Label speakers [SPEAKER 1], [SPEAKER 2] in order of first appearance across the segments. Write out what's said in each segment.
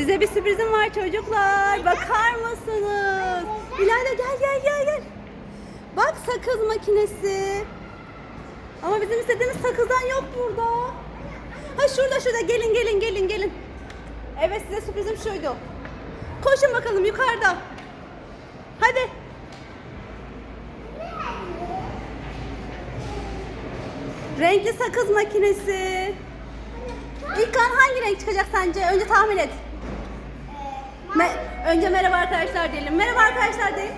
[SPEAKER 1] Size bir sürprizim var çocuklar. Bakar mısınız? İlayda gel gel gel gel. Bak sakız makinesi. Ama bizim istediğimiz sakızdan yok burada. Ha şurada şurada gelin gelin gelin gelin. Evet size sürprizim şuydu. Koşun bakalım yukarıda. Hadi. Renkli sakız makinesi. İlkan hangi renk çıkacak sence? Önce tahmin et. Me- önce merhaba arkadaşlar diyelim. Merhaba arkadaşlar deyin.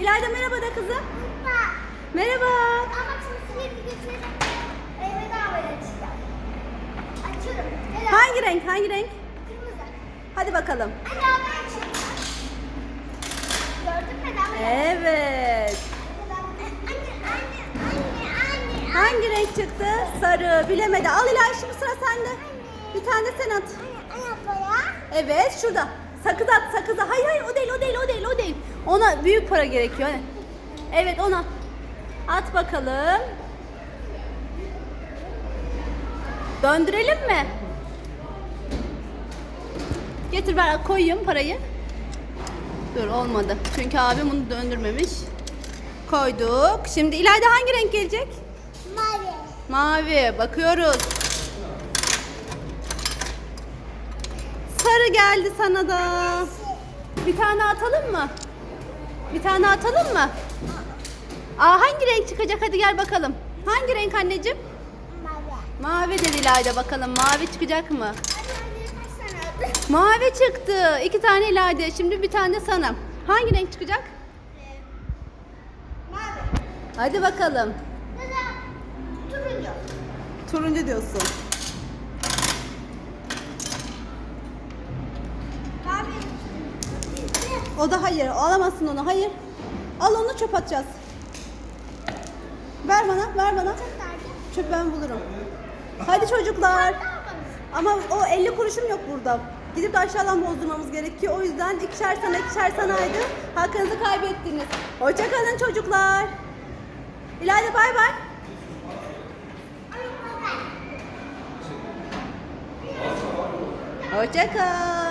[SPEAKER 1] İlayda merhaba de kızım. Merhaba.
[SPEAKER 2] Açıyorum.
[SPEAKER 1] Hangi renk? Hangi renk?
[SPEAKER 2] Kırmızı.
[SPEAKER 1] Hadi bakalım.
[SPEAKER 2] Abi. Gördün mü?
[SPEAKER 1] Evet.
[SPEAKER 2] Anne, anne, anne, anne.
[SPEAKER 1] Hangi renk çıktı? Sarı. Bilemedi. Al İlay şimdi sıra sende. Bir tane de sen at.
[SPEAKER 2] Anne, anne.
[SPEAKER 1] Evet şurada. Sakız at sakıza. Hayır hayır o değil o değil o değil o değil. Ona büyük para gerekiyor. Evet ona. At bakalım. Döndürelim mi? Getir ben koyayım parayı. Dur olmadı. Çünkü abim bunu döndürmemiş. Koyduk. Şimdi ileride hangi renk gelecek?
[SPEAKER 2] Mavi.
[SPEAKER 1] Mavi. Bakıyoruz. Sarı geldi sana da. Bir tane atalım mı? Bir tane atalım mı? Aa hangi renk çıkacak? Hadi gel bakalım. Hangi renk anneciğim?
[SPEAKER 2] Mavi.
[SPEAKER 1] Mavi dedi İlayda bakalım. Mavi çıkacak mı? Mavi çıktı. İki tane İlayda. Şimdi bir tane sana. Hangi renk çıkacak?
[SPEAKER 2] Mavi.
[SPEAKER 1] Hadi bakalım.
[SPEAKER 2] Turuncu.
[SPEAKER 1] Turuncu diyorsun.
[SPEAKER 2] Mavi.
[SPEAKER 1] O da hayır. Alamazsın onu. Hayır. Al onu çöp atacağız. Ver bana. Ver bana. Çöp ben bulurum. Hadi çocuklar. Ama o 50 kuruşum yok burada. Gidip de aşağıdan bozdurmamız gerekiyor. O yüzden ikişer sana ikişer sanaydı. Hakkınızı kaybettiniz. Hoşçakalın çocuklar. İlayda bay bay. Hoşçakal.